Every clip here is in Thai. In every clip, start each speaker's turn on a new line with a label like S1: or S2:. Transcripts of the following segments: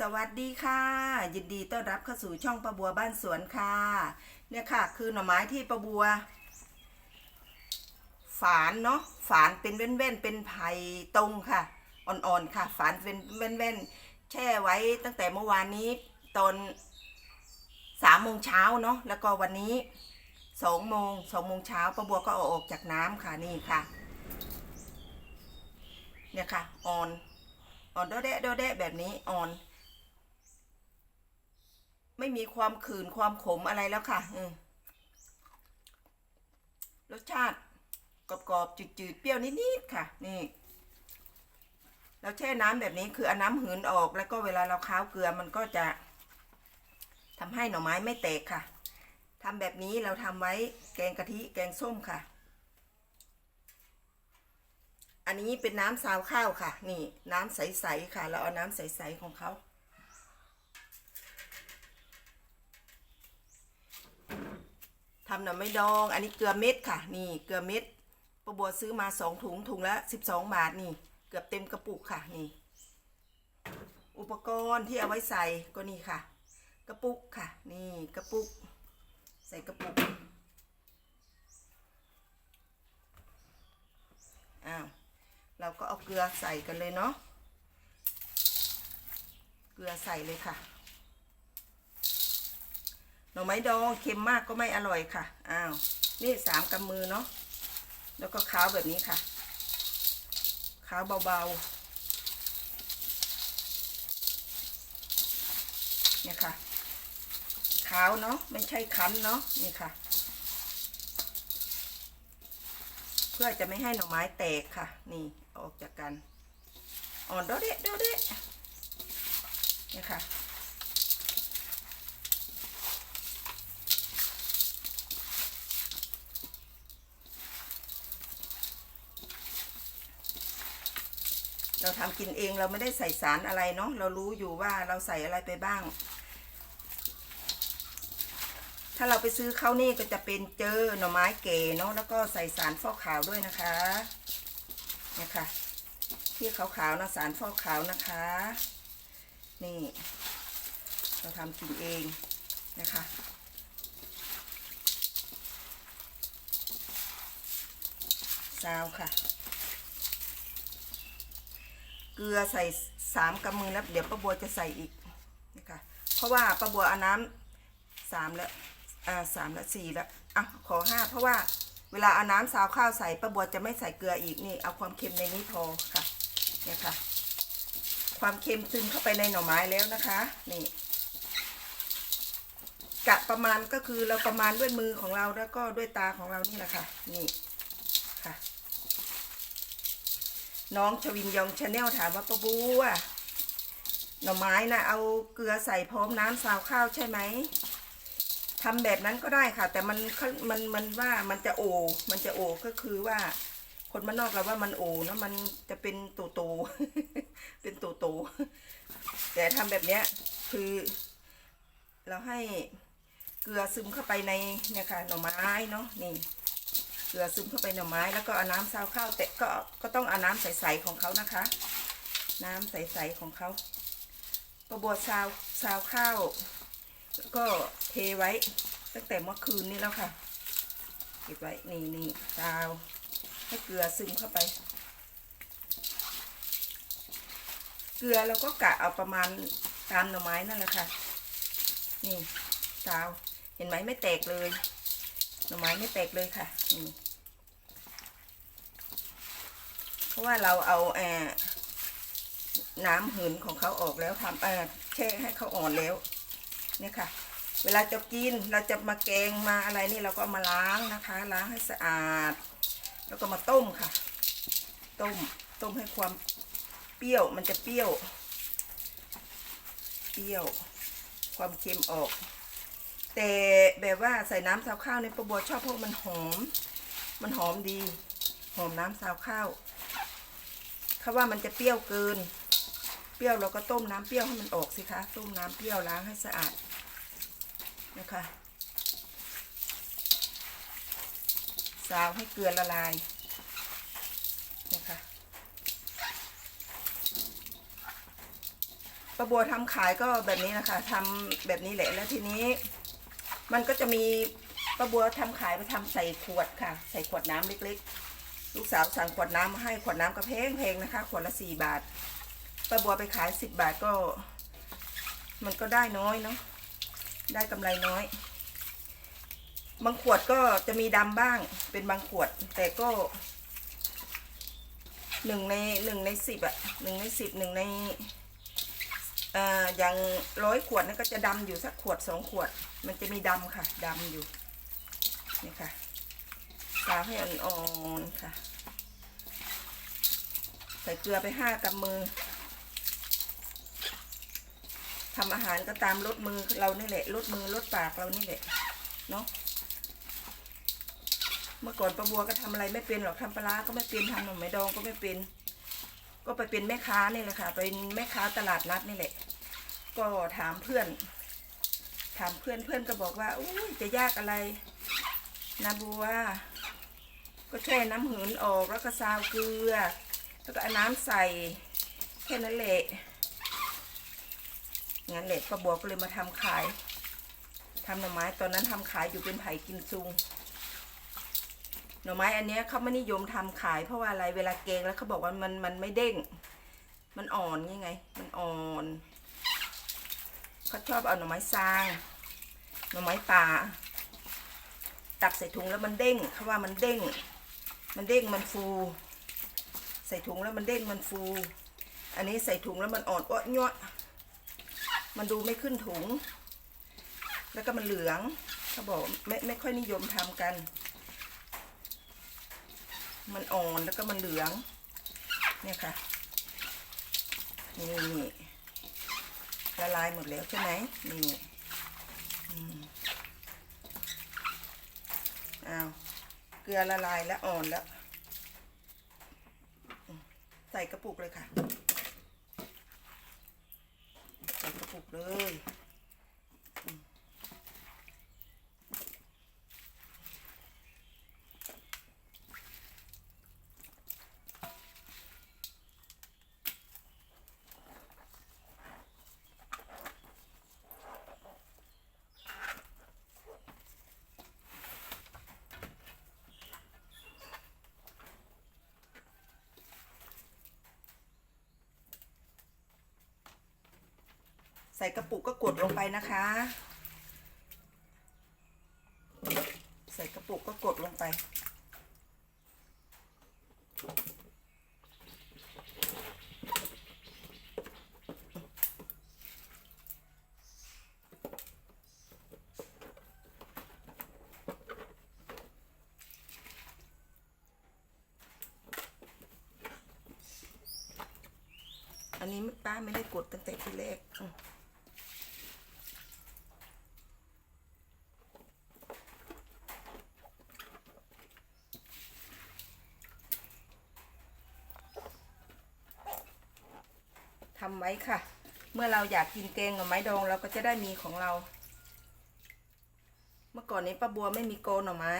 S1: สวัสดีค่ะ ยินดีต้อนรับเข้าสู่ช่องประบัวบ้านสวนค่ะ เนี่ยค่ะ คือหน่อไม้ที่ประบัว ฝานเนาะฝานเป็นเว้นๆเป็นไผ่ตรงค่ะ อ่อนๆค่ะ ฝานเป็นเว้นๆแช่ไว้ตั้งแต่เมื่อวานนี้ตอนสามโมงเช้าเนาะแล้วก็วันนี้สองโมงสองโมงเช้าประบัวก็เอาออกจากน้ำค่ะนี่ค่ะ เนี่ยค่ะอ่อนอ่อนโดเดะโดเดะแบบนี้อ่อน ไม่มีความขื่นความขมอะไรแล้วค่ะรสชาติกรอบๆจืดๆเปรี้ยวนิดๆค่ะ นี่ เราแช่น้ำแบบนี้คือเอาน้ำหืนออก แล้วก็เวลาเราค้าวเกลือมันก็จะทำให้หน่อไม้ไม่แตกค่ะทำแบบนี้เราทำไว้แกงกะทิแกงส้มค่ะ อันนี้เป็นน้ำซาวข้าวค่ะ นี่ น้ำใสๆค่ะ เราเอาน้ำใสๆของเขา ทำหน่อไม้ดอง อันนี้เกลือเม็ดค่ะ นี่เกลือเม็ดประบัวซื้อมาสองถุงถุงละสิบสองบาทนี่ เกือบเต็มกระปุกค่ะนี่ อุปกรณ์ที่เอาไว้ใส่ก็นี่ค่ะ กระปุกค่ะ นี่กระปุก ใส่กระปุกอ้าวเราก็เอาเกลือใส่กันเลยเนาะเกลือใส่เลยค่ะ หน่อไม้ดองเค็มมากก็ไม่อร่อยค่ะ อ้าว นี่สามกำมือเนาะ แล้วก็ค้าวแบบนี้ค่ะค้าวเบาๆ เนี่ยค่ะค้าวเนาะ ไม่ใช่คั้นเนาะ นี่ค่ะ เพื่อจะไม่ให้หน่อไม้แตกค่ะ นี่อออกจากกัน อ่อนโดเดะโดเดะเนี่ยค่ะ เราทำกินเองเราไม่ได้ใส่สารอะไรเนาะเรารู้อยู่ว่าเราใส่อะไรไปบ้าง ถ้าเราไปซื้อข้าวนี่ก็จะเป็นเจอหน่อไม้เก๋เนาะแล้วก็ใส่สารฟอกขาวด้วยนะคะเนี่ยค่ะที่ขาวๆนะสารฟอกขาวนะคะ นี่ เราทำกินเองนะคะซาวค่ะ เกลือใส่สามกำมือแล้วเดี๋ยวป้าบัวจะใส่อีกนะคะเพราะว่าป้าบัวเอาน้ำสามแล้วอ่าสามและสี่แล้วอะขอห้าเพราะว่าเวลาเอาน้ำซาวข้าวใส่ป้าบัวจะไม่ใส่เกลืออีกนี่เอาความเค็มในนี้พอค่ะเนี่ยค่ะ ความเค็มซึมเข้าไปในหน่อไม้แล้วนะคะนี่กะประมาณก็คือเราประมาณด้วยมือของเราแล้วก็ด้วยตาของเรานี่แหละค่ะนี่ค่ะ น้องชวินยองชาแนลถามว่าป้าบัวหน่อไม้นะเอาเกลือใส่พร้อมน้ำซาวข้าวใช่ไหมทำแบบนั้นก็ได้ค่ะ แต่มันมันมันว่ามันจะโอ มันจะโอก็คือว่า คนมันอกเราว่ามันโอเนะมันจะเป็นตูโตเป็นตูโตแต่ทำแบบเนี้ยคือ เราให้เกลือซึมเข้าไปในเนี่ยค่ะหน่อไม้เนาะนี่ ลือซึมเข้าไปหน่อไม้ แล้วก็เอาน้ำซาวข้าวแต่ก็ก็ต้องเอาน้ำใสๆของเขานะคะ น้ำใสๆของเขาประบวซาวซาวข้าวแล้วก็เทไว้ตั้งแต่เมื่อคืนนี้แล้วค่ะเก็บไว้นี่นี่ซาวให้เกลือซึมเข้าไป เกลือเราก็กะเอาประมาณตามหน่อไม้นั่นแหละค่ะนี่ซาวเห็นไหมไม่แตกเลยหน่อไม้ไม่แตกเลยค่ะนี่ เพราะว่าเราเอาแอน้ำหืนของเขาออกแล้วทำเออแช่ให้เขาอ่อนแล้วเนี่ยค่ะ เวลาจะกินเราจะมาแกงมาอะไรนี่เราก็มาล้างนะคะ ล้างให้สะอาด แล้วก็มาต้มค่ะ ต้มต้มให้ความเปรี้ยวมันจะเปรี้ยว เปรี้ยว ความเค็มออก แต่แบบว่าใส่น้ำซาวข้าวในประบัวชอบเพราะมันหอม มันหอมดี หอมน้ำซาวข้าว เขาว่ามันจะเปรี้ยวเกิน เปรี้ยวเราก็ต้มน้ำเปรี้ยวให้มันออกสิคะ ต้มน้ำเปรี้ยวล้างให้สะอาดนะคะซาวให้เกลือละลายนะคะป้าบัวทำขายก็แบบนี้นะคะทำแบบนี้แหละแล้วทีนี้ มันก็จะมีป้าบัวทำขายไปทำใส่ขวดค่ะ ใส่ขวดน้ำเล็กๆ ลูกสาวสั่งขวดน้ำมาให้ขวดน้ำก็แพงแพงนะคะ ขวดละสี่บาทป้าบัวไปขายสิบบาทก็ มันก็ได้น้อยเนาะได้กำไรน้อย บางขวดก็จะมีดำบ้างเป็นบางขวด แต่ก็หนึ่งในหนึ่งในสิบอะหนึ่งในสิบหนึ่งในอ่ออย่างร้อยขวดนั่นก็จะดำอยู่สักขวดสองขวด มันจะมีดำค่ะดำอยู่นี่ค่ะ ซาวให้อ่อนๆค่ะ ใส่เกลือไปห้ากำมือทำอาหารก็ตามรสมือเรานี่แหละรสมือรสปากเรานี่แหละเนาะเมื่อก่อนประบัวก็ทำอะไรไม่เป็นหรอกทำปลาร้าก็ไม่เป็นทำหน่อไม้ดองก็ไม่เป็น ก็ไปเป็นแม่ค้านี่แหละค่ะ เป็นแม่ค้าตลาดนัดนี่แหละ ก็ถามเพื่อน ถามเพื่อนเพื่อนก็บอกว่าอุ้ยจะยากอะไรนาบัว ก็แช่น้ำหืนออกแล้วก็ซาวเกลือ แล้วก็เอาน้ำใส่แค่นั้นแหละงั้นแหละป้าบัวกเลยมาทำขายทำหน่อไม้ตอนนั้นทำขายอยู่เป็นไผ่กิมซุงหน่อไม้อันเนี้ยเขาไม่นิยมทำขายเพราะว่าอะไรเวลาแกงแล้วเขาบอกว่ามันมันไม่เด้ง มันอ่อนยังไง มันอ่อนเขาชอบเอาหน่อไม้ซางหน่อไม้ป่า ตักใส่ถุงแล้วมันเด้งเขาว่ามันเด้ง มันเด้งมันฟู ใส่ถุงแล้วมันเด้งมันฟู อันนี้ใส่ถุงแล้วมันอ่อนอ้วนยวมันดูไม่ขึ้นถุง แล้วก็มันเหลืองเขาบอกไม่ไม่ค่อยนิยมทำกัน มันอ่อนแล้วก็มันเหลือง เนี่ยค่ะ นี่ละลายหมดแล้วใช่ไหมนี่อืมอ้าว เกลือละลายและอ่อนแล้ว ใส่กระปุกเลยค่ะ ใส่กระปุกเลย ใส่กระปุกก็กดลงไปนะคะ ใส่กระปุกก็กดลงไปอันนี้ป้าไม่ได้กดตั้งแต่ที่แรกอืม ทำ ไว้ค่ะ เมื่อเราอยากกินแกงกับไม้ดองเราก็จะได้มีของเรา เมื่อก่อนนี้ป้าบัวไม่มีโกนหน่อไม้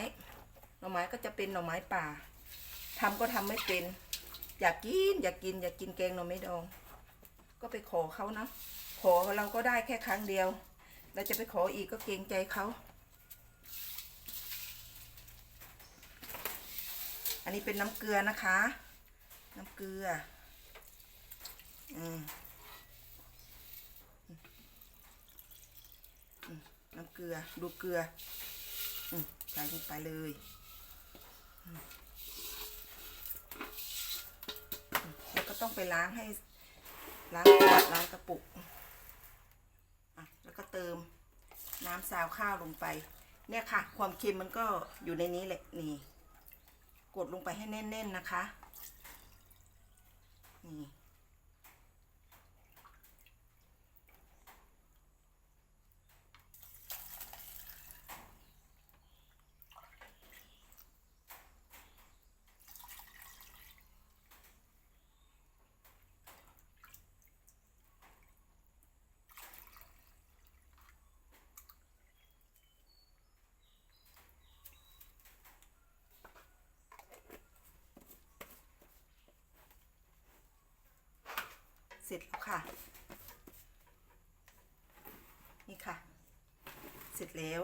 S1: หน่อไม้ก็จะเป็นหน่อไม้ป่าทำก็ทำไม่เป็น อยากกินอยากกินอยากกินแกงหน่อไม้ดอง ก็ไปขอเขานะขอเราก็ได้แค่ครั้งเดียว เราจะไปขออีกก็เกรงใจเขาอันนี้เป็นน้ำเกลือนะคะ น้ำเกลือ อืมอืม น้ำเกลือดูเกลือใส่ลงไปเลยแล้วก็ต้องไปล้างให้ล้างขวดล้างกระปุกแล้วก็เติมน้ำซาวข้าวลงไป เนี่ยค่ะ ความเค็มมันก็อยู่ในนี้แหละนี่ กดลงไปให้แน่นๆนะคะนี่ เสร็จแล้วค่ะ นี่ค่ะ เสร็จแล้ว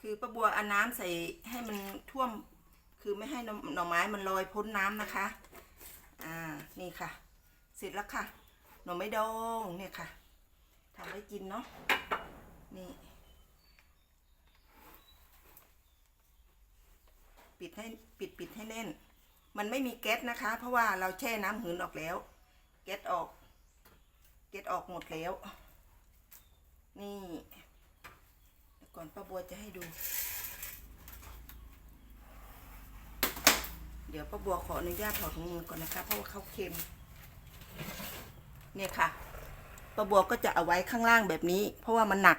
S1: คือประบัวอาน้ำใส่ให้มันท่วม คือไม่ให้หน่อไม้มันลอยพ้นน้ำนะคะ อ่า นี่ค่ะ เสร็จแล้วค่ะ หน่อไม้ดองเนี่ยค่ะทำให้กินเนาะ นี่ปิดให้ปิดปิดให้แน่น มันไม่มีแก๊สนะคะ เพราะว่าเราแช่น้ำหืนออกแล้ว แก๊สออก แก๊สออกหมดแล้ว นี่ก่อนป้าบัวจะให้ดู เดี๋ยวป้าบัวขออนุญาตถอดถุงมือก่อนนะคะ เพราะว่าเขาเค็ม เนี่ยค่ะป้าบัวก็จะเอาไว้ข้างล่างแบบนี้ เพราะว่ามันหนัก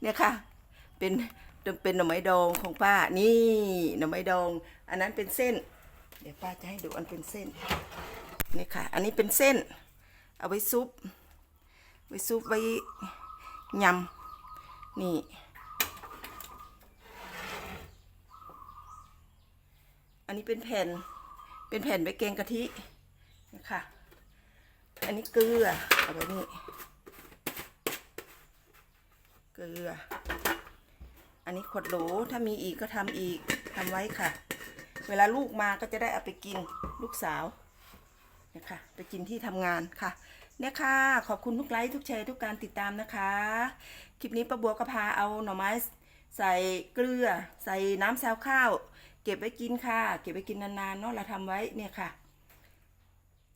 S1: เนี่ยค่ะ เป็น เป็นหน่อไม้ดองของป้านี่หน่อไม้ดอง อันนั้นเป็นเส้น เดี๋ยวป้าจะให้ดูอันเป็นเส้นนี่ค่ะ อันนี้เป็นเส้น เอาไว้ซุปไว้ซุปไว้ยำนี่ อันนี้เป็นแผ่นเป็นแผ่นไว้แกงกะทินะคะอันนี้เกลือเอาไว้นี่เกลือ อันนี้ขวดโหลถ้ามีอีกก็ทำอีกทำไว้ค่ะ เวลาลูกมาก็จะได้เอาไปกินลูกสาวเนี่ยค่ะไปกินที่ทำงานค่ะเนี่ยค่ะ ขอบคุณทุกไลค์ทุกแชร์ทุกการติดตามนะคะ คลิปนี้ป้าบัวก็พาเอาหน่อไม้ใส่เกลือ ใส่น้ำแซวข้าว เก็บไว้กินค่ะ เก็บไว้กินนานๆเนาะเราทำไว้เนี่ยค่ะ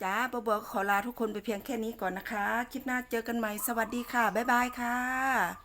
S1: จ้าป้าบัวขอลาทุกคนไปเพียงแค่นี้ก่อนนะคะ คลิปหน้าเจอกันใหม่ สวัสดีค่ะ บ๊ายบายค่ะ